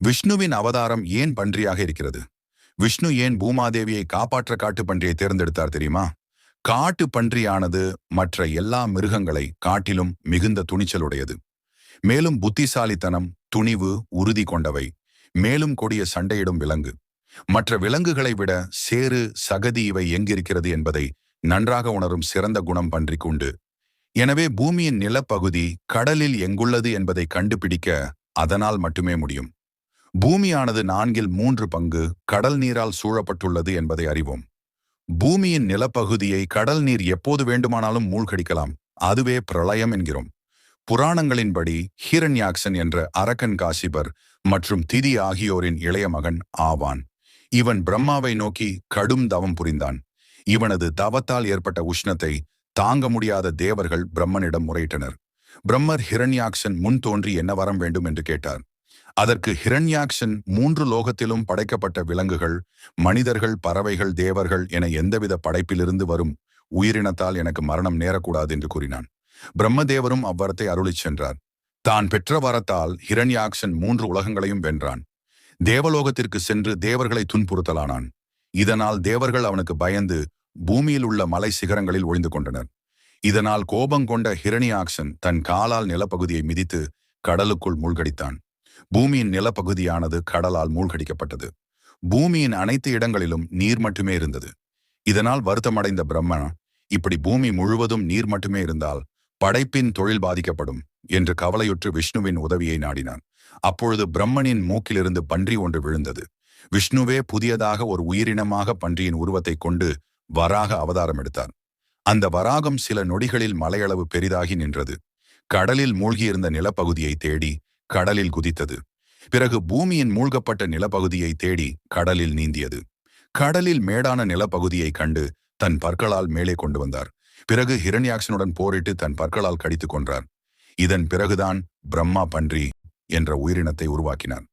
விஷ்ணுவின் அவதாரம் ஏன் பன்றியாக இருக்கிறது? விஷ்ணு ஏன் பூமாதேவியை காப்பாற்ற காட்டு பன்றியை தேர்ந்தெடுத்தார் தெரியுமா? காட்டு பன்றியானது மற்ற எல்லா மிருகங்களை காட்டிலும் மிகுந்த துணிச்சலுடையது. மேலும் புத்திசாலித்தனம் துணிவு உறுதி கொண்டவை மேலும் கொடிய சண்டையிடும் விலங்கு. மற்ற விலங்குகளை விட சேறு சகதி இவை எங்கிருக்கிறது என்பதை நன்றாக உணரும் சிறந்த குணம் பன்றிக்கு உண்டு. எனவே பூமியின் நிலப்பகுதி கடலில் எங்குள்ளது என்பதை கண்டுபிடிக்க அதனால் மட்டுமே முடியும். பூமியானது நான்கில் மூன்று பங்கு கடல் நீரால் சூழப்பட்டுள்ளது என்பதை அறிவோம். பூமியின் நிலப்பகுதியை கடல் நீர் எப்போது வேண்டுமானாலும் மூழ்கடிக்கலாம். அதுவே பிரளயம் என்கிறோம். புராணங்களின்படி ஹீரண்யாக்சன் என்ற அரக்கன் காசிபர் மற்றும் திதி ஆகியோரின் இளைய மகன் ஆவான். இவன் பிரம்மாவை நோக்கி கடும் தவம் புரிந்தான். இவனது தவத்தால் ஏற்பட்ட உஷ்ணத்தை தாங்க முடியாத தேவர்கள் பிரம்மனிடம் முறையிட்டனர். பிரம்மர் ஹிரண்யாக்சன் முன் தோன்றி என்ன வரம் வேண்டும் என்று கேட்டார். அதற்கு ஹிரண்யாக்ஷன் மூன்று லோகத்திலும் படைக்கப்பட்ட விலங்குகள் மனிதர்கள் பறவைகள் தேவர்கள் என எந்தவித படைப்பிலிருந்து வரும் உயிரினத்தால் எனக்கு மரணம் நேரக்கூடாது என்று கூறினான். பிரம்மதேவரும் அவ்வரத்தை அருளிச் சென்றார். தான் பெற்ற வரத்தால் ஹிரண்யாக்ஷன் மூன்று உலகங்களையும் வென்றான். தேவலோகத்திற்கு சென்று தேவர்களை துன்புறுத்தலானான். இதனால் தேவர்கள் அவனுக்கு பயந்து பூமியில் உள்ள மலை சிகரங்களில் ஒழிந்து கொண்டனர். இதனால் கோபங்கொண்ட ஹிரணியாக்ஷன் தன் காலால் நிலப்பகுதியை மிதித்து கடலுக்குள் மூழ்கடித்தான். பூமியின் நிலப்பகுதியானது கடலால் மூழ்கடிக்கப்பட்டது. பூமியின் அனைத்து இடங்களிலும் நீர் மட்டுமே இருந்தது. இதனால் வருத்தமடைந்த பிரம்மன் இப்படி பூமி முழுவதும் நீர் மட்டுமே இருந்தால் படைப்பின் தொழில் பாதிக்கப்படும் என்று கவலையுற்று விஷ்ணுவின் உதவியை நாடினான். அப்பொழுது பிரம்மனின் மூக்கிலிருந்து பன்றி ஒன்று விழுந்தது. விஷ்ணுவே புதியதாக ஒரு உயிரினமாக பன்றியின் உருவத்தை கொண்டு வராக அவதாரம் எடுத்தார். அந்த வராகம் சில நொடிகளில் மலையளவு பெரிதாகி நின்றது. கடலில் மூழ்கியிருந்த நிலப்பகுதியை தேடி கடலில் குதித்தது. பிறகு பூமியின் மூழ்கப்பட்ட நிலப்பகுதியை தேடி கடலில் நீந்தியது. கடலில் மேடான நிலப்பகுதியை கண்டு தன் பற்களால் மேலே கொண்டு வந்தார். பிறகு ஹிரண்யாக்சனுடன் போரிட்டு தன் பற்களால் கடித்துக் கொன்றார். இதன் பிறகுதான் பிரம்மா பன்றி என்ற உயிரினத்தை உருவாக்கினார்.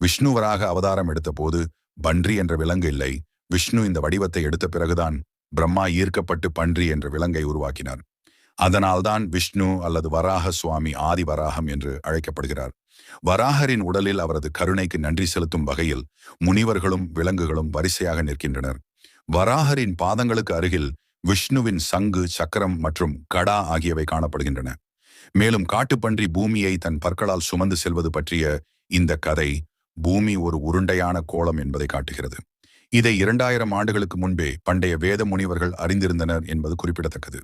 விஷ்ணுவராக அவதாரம் எடுத்த போது பன்றி என்ற விலங்கு இல்லை. விஷ்ணு இந்த வடிவத்தை எடுத்த பிறகுதான் பிரம்மா ஈர்க்கப்பட்டு பன்றி என்ற விலங்கை உருவாக்கினார். அதனால்தான் விஷ்ணு அல்லது வராக சுவாமி ஆதி வராகம் என்று அழைக்கப்படுகிறார். வராகரின் உடலில் அவரது கருணைக்கு நன்றி செலுத்தும் வகையில் முனிவர்களும் விலங்குகளும் வரிசையாக நிற்கின்றனர். வராகரின் பாதங்களுக்கு அருகில் விஷ்ணுவின் சங்கு சக்கரம் மற்றும் கடா ஆகியவை காணப்படுகின்றன. மேலும் காட்டுப்பன்றி பூமியை தன் பற்களால் சுமந்து செல்வது பற்றிய இந்த கதை பூமி ஒரு உருண்டையான கோலம் என்பதை காட்டுகிறது. இதை இரண்டாயிரம் ஆண்டுகளுக்கு முன்பே பண்டைய வேத முனிவர்கள் அறிந்திருந்தனர் என்பது குறிப்பிடத்தக்கது.